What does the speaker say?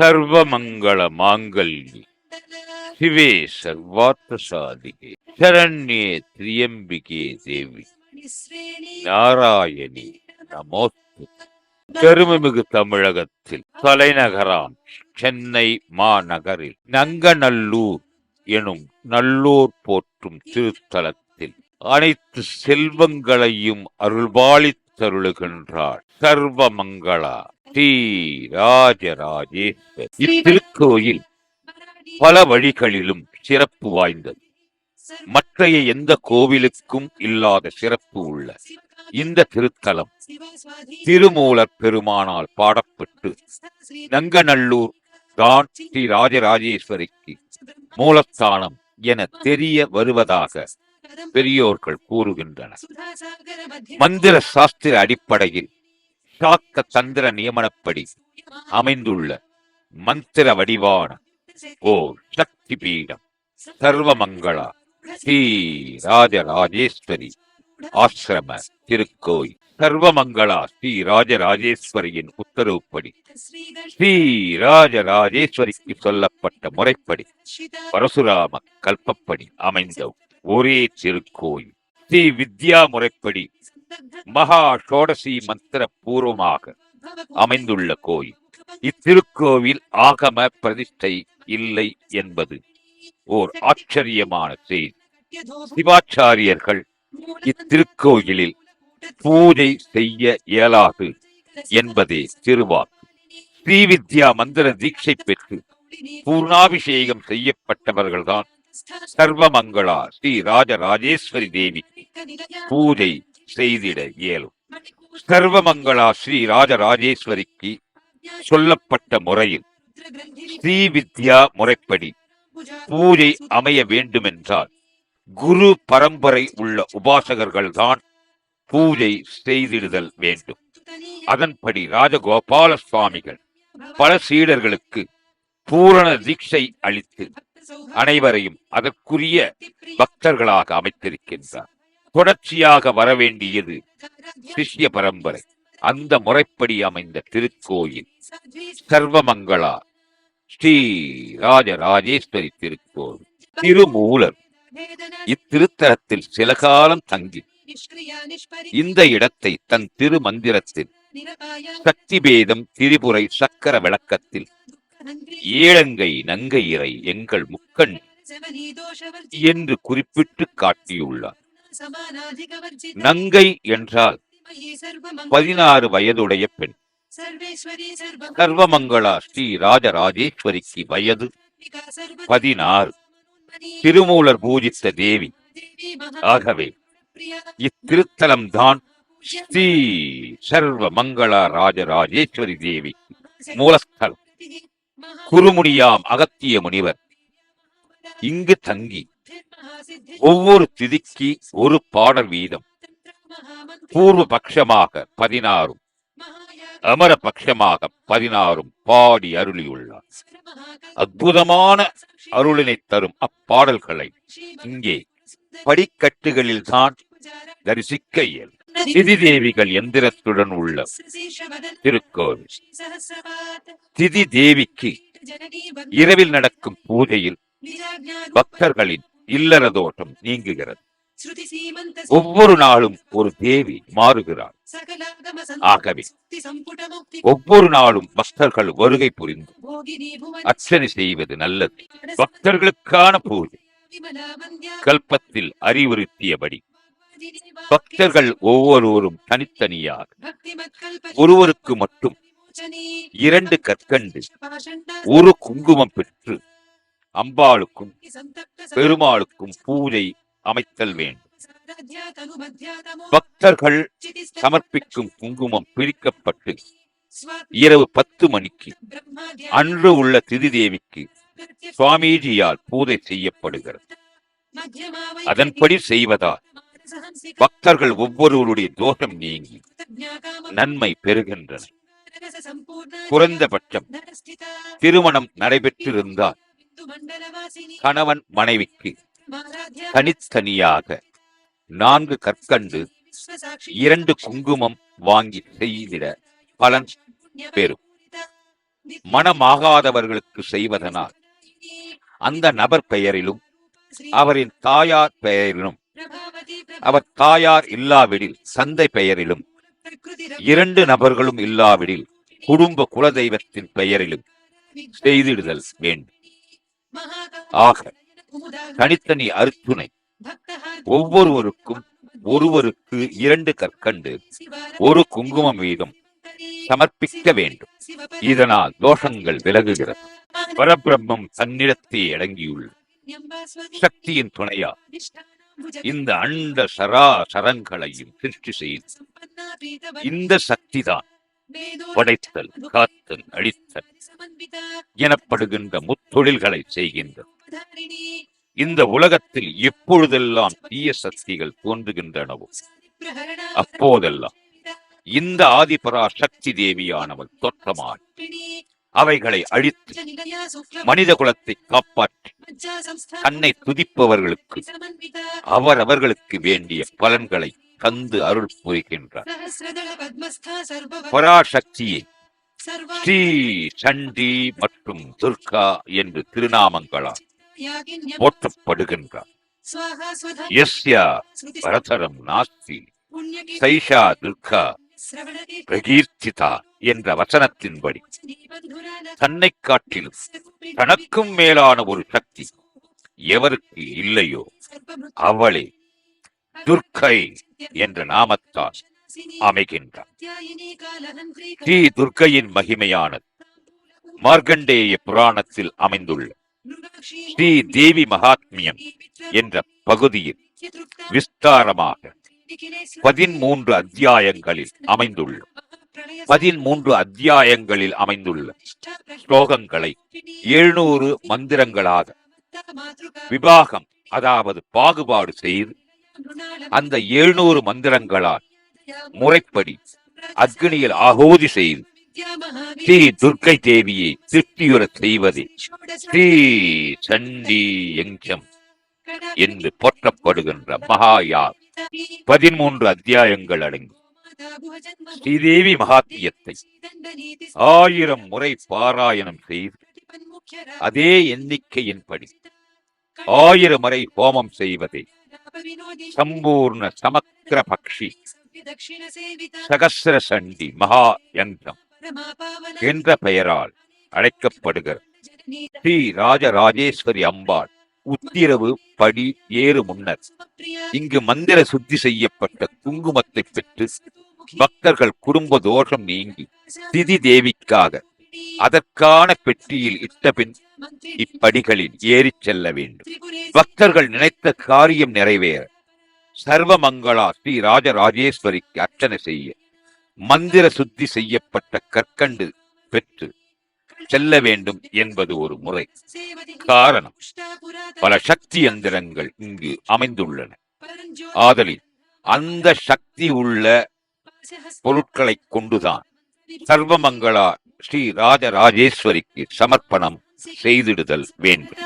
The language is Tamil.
சர்வமங்கள மாங்கல்யே சிவே சர்வார்த்த சாதிகே சரண்யே திரியம்பிகே தேவி. நாராயணி நமோஸ்து. பெருமைமிகு தமிழகத்தில் தலைநகராம் சென்னை மாநகரில் நங்கநல்லூர் எனும் நல்லூர் போற்றும் திருத்தலத்தில் அனைத்து செல்வங்களையும் அருள்பாலித்தருளுகின்றார் சர்வமங்களா. ஸ்ரீ ராஜராஜேஸ்வர் இத்திருக்கோயில் பல வழிகளிலும் சிறப்பு வாய்ந்தது. மற்றைய எந்த கோவிலுக்கும் இல்லாத சிறப்பு உள்ள இந்த திருத்தலம் திருமூலர் பெருமானால் பாடப்பட்டு நங்கநல்லூர் தான் ஸ்ரீ ராஜராஜேஸ்வரிக்கு மூலஸ்தானம் என தெரிய வருவதாக பெரியோர்கள் கூறுகின்றனர். மந்திர சாஸ்திர அடிப்படையில் சாக்க தந்திர நியமனப்படி அமைந்துள்ள மந்திர வடிவான ஓ சக்தி பீடம் சர்வமங்களா ஸ்ரீ ராஜராஜேஸ்வரி ஆசிரம திருக்கோயில். சர்வமங்களா ஸ்ரீ ராஜராஜேஸ்வரியின் உத்தரவுப்படி ஸ்ரீ ராஜராஜேஸ்வரிக்கு சொல்லப்பட்ட முறைப்படி பரசுராம கல்பப்படி அமைந்த ஒரே திருக்கோயில். ஸ்ரீ வித்யா முறைப்படி மகா ஷோடசி மந்திர பூர்வமாக அமைந்துள்ள கோயில். இத்திருக்கோவில் ஆகம பிரதிஷ்டை இல்லை என்பது ஓர் ஆச்சரியமான செய்தி. சிவாச்சாரியர்கள் இத்திருக்கோயிலில் பூஜை செய்ய இயலாது என்பதே திருவாக்கு ஸ்ரீவித்யா மந்திர தீட்சை பெற்று பூர்ணாபிஷேகம் செய்யப்பட்டவர்கள்தான் சர்வமங்களா ஸ்ரீ ராஜராஜேஸ்வரி தேவி பூஜை செய்திட இயலும். சர்வமங்களா ஸ்ரீ ராஜராஜேஸ்வரிக்கு சொல்லப்பட்ட முறையில் ஸ்ரீ வித்யா முறைப்படி பூஜை அமைய வேண்டுமென்றால் குரு பரம்பரை உள்ள உபாசகர்கள்தான் பூஜை செய்திடுதல் வேண்டும். அதன்படி ராஜகோபால சுவாமிகள் பல சீடர்களுக்கு பூரண தீட்சை அளித்து அனைவரையும் அதற்குரிய பக்தர்களாக அமைத்திருக்கின்றார். தொடர்ச்சியாக வரவேண்டியது சிஷ்ய பரம்பரை. அந்த முறைப்படி அமைந்த திருக்கோயில். சர்வமங்களா. ஸ்ரீ ராஜராஜேஸ்வரி திருக்கோவில் திருமூலர். இத்திருத்தலத்தில் சில காலம் தங்கி. இந்த இடத்தை தன் திருமந்திரத்தில் சக்தி பேதம் திரிபுரை சக்கர விளக்கத்தில் ஏழங்கை நங்கை இறை எங்கள் முக்கண் என்று குறிப்பிட்டு காட்டியுள்ளார். நங்கை என்றால் பதினாறு வயதுடைய பெண். சர்வமங்களா ஸ்ரீ ராஜராஜேஸ்வரிக்கு வயது பதினாறு. திருமூலர் பூஜித்த தேவி. ஆகவே இத்திருத்தலம் தான் ஸ்ரீ சர்வ மங்களா ராஜராஜேஸ்வரி தேவி. மூலஸ்தலம். குருமுடியாம் அகத்திய முனிவர். இங்கு தங்கி ஒவ்வொரு திதிக்கு ஒரு பாடல் வீதம். பூர்வ பட்சமாக பதினாறும் அமர பட்சமாக பதினாறும் பாடி அருளியுள்ளார். அற்புதமான அருளினை தரும் அப்பாடல்களை இங்கே படிக்கட்டுகளில் தான் தரிசிக்க இயலும். திதி தேவிகள் எந்திரத்துடன் உள்ள திருக்கோவில். திதி தேவிக்கு இரவில் நடக்கும் பூஜையில் பக்தர்களின் இல்லற தோட்டம் நீங்குகிறது. ஒவ்வொரு நாளும் ஒரு தேவி மாறுகிறார் ஆகவே ஒவ்வொரு நாளும் பக்தர்கள் வருகை புரிந்து அர்ச்சனை செய்வது நல்லது. பக்தர்களுக்கான பூஜை. கல்பத்தில் அறிவுறுத்தியபடி பக்தர்கள் ஒவ்வொருவரும் தனித்தனியாக ஒருவருக்கு மட்டும் இரண்டு கற்கண்டு ஒரு குங்குமம் பெற்று அம்பாளுக்கும் பெருமாளுக்கும் பூஜை அமைத்தல் வேண்டும். பக்தர்கள் சமர்ப்பிக்கும் குங்குமம் பிரிக்கப்பட்டு இரவு பத்து மணிக்கு அன்று உள்ள திதி தேவிக்கு சுவாமிஜியால் பூஜை செய்யப்படுகிறது. அதன்படி செய்வதால் பக்தர்கள் ஒவ்வொருவருடைய தோஷம் நீங்கி நன்மை பெறுகின்றன குறைந்தபட்சம் திருமணம் நடைபெற்றிருந்தால் கணவன் மனைவிக்கு தனித்தனியாக நான்கு கற்கண்டு இரண்டு குங்குமம் வாங்கி செய்திட பலன் பெறும். மனமாகாதவர்களுக்கு செய்வதனால் அந்த நபர் பெயரிலும் அவரின் தாயார் பெயரிலும் அவர் தாயார் இல்லாவிடில் சந்தை பெயரிலும் இரண்டு நபர்களும் இல்லாவிடில் குடும்ப குலதெய்வத்தின் பெயரிலும் செய்திடுதல் வேண்டும். ஆக தனித்தனி அருத்துணை ஒவ்வொருவருக்கும் ஒருவருக்கு இரண்டு கற்கண்டு ஒரு குங்குமம் வீதம் சமர்ப்பிக்க வேண்டும். இதனால் தோஷங்கள் விலகுகிறது. பரபிரம்மம் தன்னிடத்தை அடங்கியுள்ள சக்தியின் துணையா இந்த அண்ட சரா சரங்களையும் சிருஷ்டி செய்து இந்த சக்திதான் படைத்தல் காத்தல் அழித்தல் எனப்படுகின்ற முத்தொழில்களை செய்கின்றது. இந்த உலகத்தில் எப்பொழுதெல்லாம் தீய சக்திகள் தோன்றுகின்றனவோ? அப்போதெல்லாம் இந்த ஆதிபரா சக்தி தேவியானவள் தோற்றமாய் அவைகளை அழித்து மனித குலத்தை காப்பாற்றி தன்னை துதிப்பவர்களுக்கு அவர் அவர்களுக்கு வேண்டிய பலன்களை தந்து அருள் புரிகின்றார் பராசக்தியை. ஸ்ரீ சண்டி மற்றும் துர்கா என்று திருநாமங்களால் போற்றப்படுகின்றார். எஸ்யா பரதரம் நாஸ்தி சைஷா துர்கா பிரகீர்த்திதா என்ற வசனத்தின்படி தன்னை காட்டிலும் தனக்கும் மேலான ஒரு சக்தி எவருக்கு இல்லையோ அவளே துர்க்கை என்ற நாமத்தால் அமைகின்றார். ஸ்ரீ துர்க்கையின் மகிமையானது மார்க்கண்டேய புராணத்தில் அமைந்துள்ள ஸ்ரீ தேவி மகாத்மியம் என்ற பகுதியில் விஸ்தாரமாக பதிமூன்று அத்தியாயங்களில் அமைந்துள்ள பதிமூன்று அத்தியாயங்களில் அமைந்துள்ள ஸ்லோகங்களை எழுநூறு மந்திரங்களாக விவாகம் அதாவது பாகுபாடு செய்து அந்த எழுநூறு மந்திரங்களால் முறைப்படி அக்னியில் ஆகோதி செய்து ஸ்ரீ துர்க்கை தேவியை திருப்தியுற செய்வதே. ஸ்ரீ சண்டி எஞ்சம் என்று போற்றப்படுகின்ற மகாயார் பதிமூன்று அத்தியாயங்கள் அடங்கி ஸ்ரீதேவி மகாத்தியத்தை ஆயிரம் முறை பாராயணம் செய்து அதே எண்ணிக்கையின்படி ஆயிரம் முறை ஹோமம் செய்வதே. சம்பூர்ண சமக்கிர பக்ஷி. சகசிர சண்டி மகா யந்திரம் என்ற பெயரால் அழைக்கப்படுகிறது. ஸ்ரீ ராஜராஜேஸ்வரி அம்பாள் உத்திரவு படி ஏறு முன்னர் இங்கு மந்திர சுத்தி செய்யப்பட்ட குங்குமத்தை பெற்று பக்தர்கள் குடும்ப தோஷம் நீங்கி திதி தேவிக்காக அதற்கான பெட்டியில் இட்ட பின் இப்படிகளில் ஏறிச் செல்ல வேண்டும். பக்தர்கள் நினைத்த காரியம் நிறைவேற. சர்வமங்களா ஸ்ரீ ராஜராஜேஸ்வரிக்கு அர்ச்சனை செய்ய. மந்திர சுத்தி செய்யப்பட்ட கற்கண்டு பெற்று செல்ல வேண்டும் என்பது ஒரு முறை. காரணம் பல சக்தி எந்திரங்கள் இங்கு அமைந்துள்ளன. ஆதலில் அந்த சக்தி உள்ள பொருட்களை கொண்டுதான் சர்வமங்களா ஸ்ரீ ராஜராஜேஸ்வரிக்கு சமர்ப்பணம் செய்திடுதல் வேண்டும்